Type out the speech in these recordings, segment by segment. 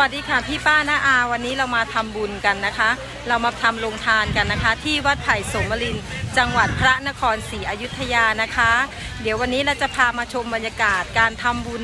วัสดีค่ะพี่ป้าน้าอาวันนี้เรามาทำบุญกันนะคะ เรามาทำโรงทานกันนะคะ ที่วัดไผ่สมรินทร์จังหวัดพระนครศรีอยุธยานะคะ เดี๋ยววันนี้เราจะพามาชมบรรยากาศการทำบุญ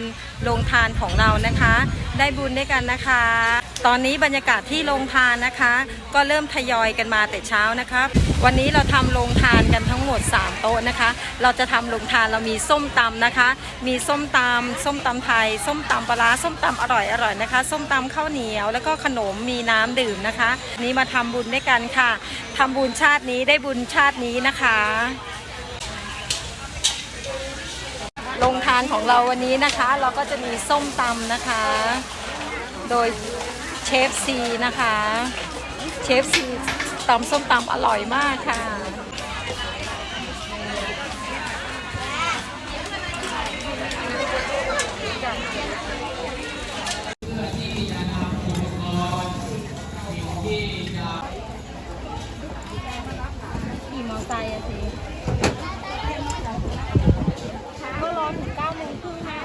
ลงทานของเรานะคะ ได้บุญด้วยกันนะคะ ตอนนี้บรรยากาศที่โรงทานนะคะ ก็เริ่มทยอยกันมาแต่เช้านะคะวันนี้เราทำโรงทานกันทั้งหมด 3 โต๊ะนะคะ เราจะทำโรงทานเรามีส้มตำนะคะ มีส้มตำส้มตำไทย ส้มตำปลาร้าส้มตำอร่อยอร่อยนะคะ ส้มตำข้าวเหนียว แล้วก็ขนมมีน้ำดื่มนะคะ นี้มาทำบุญด้วยกันค่ะทำบุญชาตินี้ได้บุญชาตินี้นะคะโรงทานของเราวันนี้นะคะ เราก็จะมีส้มตำนะคะ โดย เชฟซีนะคะ เชฟซีตำส้มตำอร่อยมากค่ะ ขี่มอไซค์อะสิก็รอถึงเก้าโมงครึ่งนะ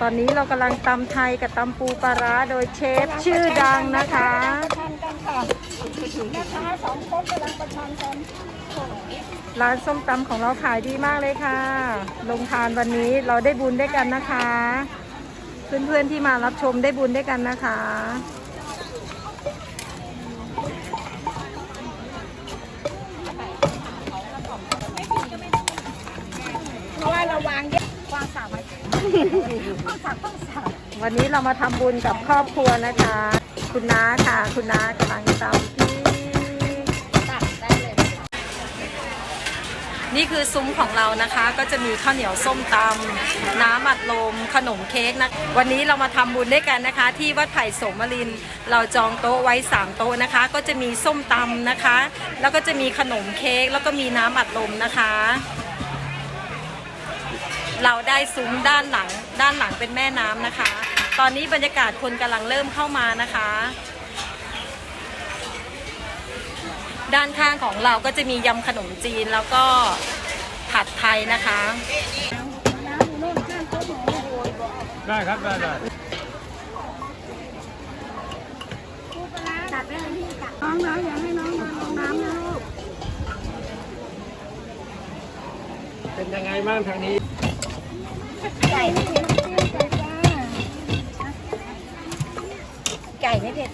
ตอนนี้เรากำลังตำไทยกับตำปูปลาร้าโดยเชฟชื่อดังนะคะทานกันค่ะแม่ค้าสองคนกำลังประชันกันร้านส้มตำของเราขายดีมากเลยค่ะ ลงทานวันนี้เราได้บุญด้วยกันนะคะ เพื่อนๆที่มารับชมได้บุญด้วยกันนะคะ วันนี้เรามาทำบุญกับครอบครัวนะคะ คุณน้าค่ะ คุณน้ากำลังตำที่ตักได้เลยนี่คือซุ้มของเรานะคะ ก็จะมีข้าวเหนียวส้มตำน้ำอัดลม ขนมเค้กนะวันนี้เรามาทำบุญด้วยกันนะคะ ที่วัดไผ่สมรินทร์เราจองโต๊ะไว้ 3 โต๊ะนะคะ ก็จะมีส้มตำนะคะ แล้วก็จะมีขนมเค้กแล้วก็มีน้ำอัดลมนะคะ เราได้ซุ้มด้านหลัง ด้านหลังเป็นแม่น้ำนะคะ ตอนนี้บรรยากาศคนกำลังเริ่มเข้ามานะคะ ด้านข้างของเราก็จะมียำขนมจีนแล้วก็ผัดไทยนะคะน้ำอยู่โน่นข้างโต๊ะหนูโอ้ยบอกได้ครับ ได้ได้ปูปลาร้าตักได้เลยพี่ตักน้องน้องอยากให้น้องมาลงน้ำนะลูก เป็นยังไงบ้างทางนี้ ไก่ไม่เผ็ดไก่จ้าไก่ไม่เผ็ด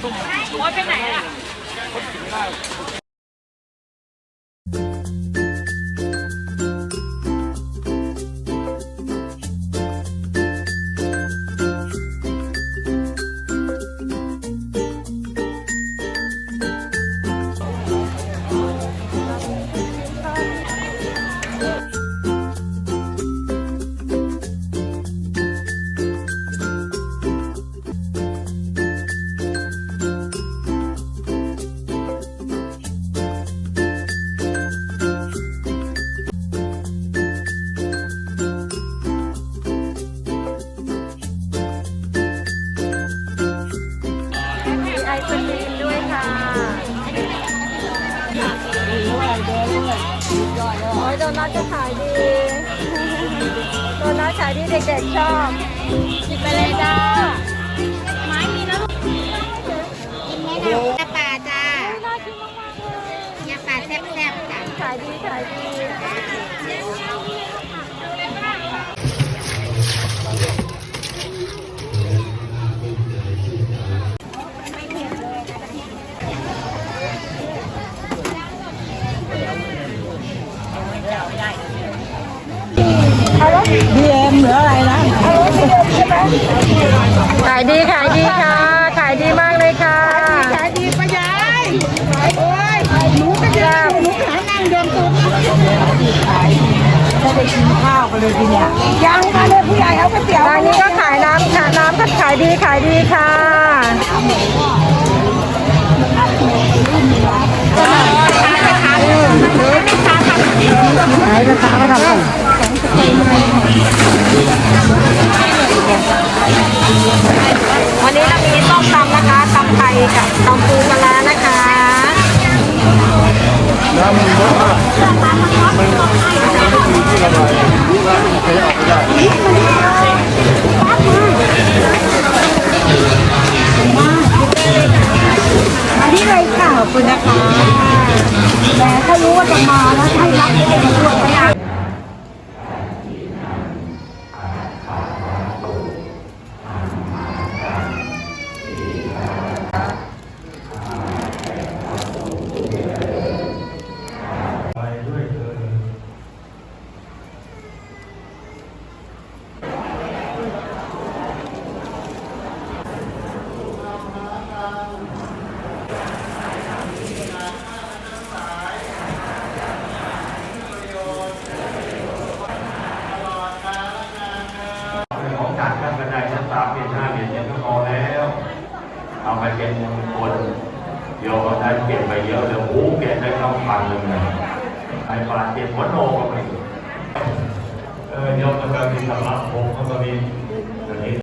โอ้ยไปไหนล่ะ โอ้ยโดนัทจะขายดี โดนัทขายดีเด็กๆชอบกินไปเลยจ้าไม้มีนะกินไหมนะยาป่าจ้าน่ากินมากๆเลยยาป่าแซ่บๆจ้ะขายดีขายดีายดีขายดีค่ะ ขายดีมากเลยค่ะ ขายดีปะยายโอ้ยหนูก็เยอะหนูขานั่งเดินตุ้มจะไปกินข้าวกันเลยทีเนี้ยยังมาเลยผู้ใหญ่เอาไปเตี๋ยวร้านนี้ก็ขายน้ำค่ะน้ำก็ขายดีขายดีค่ะขายราคาไม่ทำกัน มาดิเลยค่ะขอบคุณนะคะแหมถ้ารู้ว่าจะมาแล้วให้รับให้มาช่วยไม่ได้ ของจากท่านกระไดชั้นสามเหรียญห้าเหรียญเจ็ดก็พอแล้ว เป็นมงคลโยมได้เก็บไปเยอะเลยโอ้เก็บได้ต้องพันเลยนะไอ้ปลาเก็บหัวโนก็ไม่เออโยมก็มีสำรับผมก็มีอันนี้